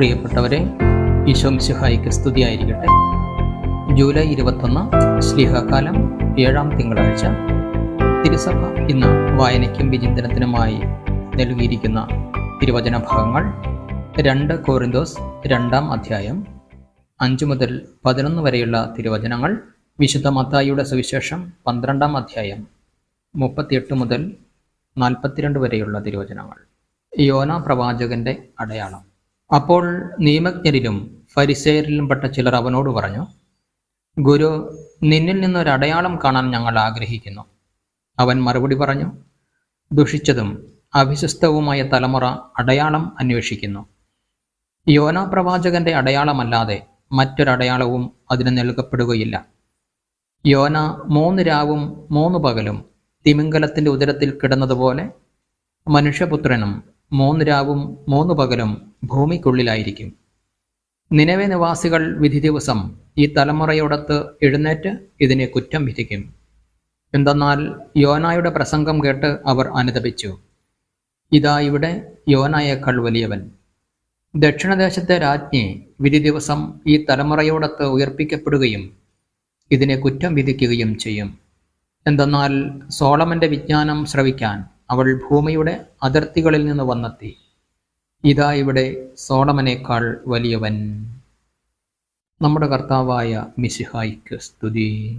പ്രിയപ്പെട്ടവരെ ഈശോംശിഹായിക്ക് സ്തുതിയായിരിക്കട്ടെ. ജൂലൈ ഇരുപത്തൊന്ന് സ്ലിഹകാലം ഏഴാം തിങ്കളാഴ്ച. തിരുസഭ ഇന്ന് വായനയ്ക്കും വിചിന്തനത്തിനുമായി നൽകിയിരിക്കുന്ന തിരുവചന ഭാഗങ്ങൾ രണ്ട് കോറിന്തോസ് രണ്ടാം അധ്യായം അഞ്ചു മുതൽ പതിനൊന്ന് വരെയുള്ള തിരുവചനങ്ങൾ വിശുദ്ധ മത്തായിയുടെ സുവിശേഷം പന്ത്രണ്ടാം അധ്യായം മുപ്പത്തിയെട്ട് മുതൽ നാൽപ്പത്തിരണ്ട് വരെയുള്ള തിരുവചനങ്ങൾ. യോന പ്രവാചകന്റെ അടയാളം. അപ്പോൾ നിയമജ്ഞരിലും ഫരിസേരിലും പെട്ട ചിലർ അവനോട് പറഞ്ഞു ഗുരു നിന്നിൽ നിന്നൊരു അടയാളം കാണാൻ ഞങ്ങൾ ആഗ്രഹിക്കുന്നു. അവൻ മറുപടി പറഞ്ഞു ദുഷിച്ചതും അവിശ്വസ്തവുമായ തലമുറ അടയാളം അന്വേഷിക്കുന്നു. യോനാ പ്രവാചകന്റെ അടയാളമല്ലാതെ മറ്റൊരടയാളവും അതിന് നൽകപ്പെടുകയില്ല. യോന മൂന്ന് രാവും മൂന്ന് പകലും തിമിംഗലത്തിന്റെ ഉദരത്തിൽ കിടന്നതുപോലെ മനുഷ്യപുത്രനും മൂന്ന് രാവും മൂന്ന് പകലും ഭൂമിക്കുള്ളിലായിരിക്കും. നിലവെ നിവാസികൾ വിധി ദിവസം ഈ തലമുറയോടത്ത് എഴുന്നേറ്റ് ഇതിനെ കുറ്റം വിധിക്കും. എന്തെന്നാൽ യോനായുടെ പ്രസംഗം കേട്ട് അവർ അനുദപിച്ചു ഇതാ ഇവിടെ യോനായേക്കാൾ വലിയവൻ. ദക്ഷിണദേശത്തെ രാജ്ഞി വിധി ദിവസം ഈ തലമുറയോടത്ത് ഉയർപ്പിക്കപ്പെടുകയും ഇതിനെ കുറ്റം വിധിക്കുകയും ചെയ്യും. എന്തെന്നാൽ സോളമന്റെ വിജ്ഞാനം ശ്രവിക്കാൻ അവൾ ഭൂമിയുടെ അതിർത്തികളിൽ നിന്ന് വന്നെത്തി. ഇതാ ഇവിടെ സോളമനേക്കാൾ വലിയവൻ. നമ്മുടെ കർത്താവായ മിശിഹായിക്ക് സ്തുതി.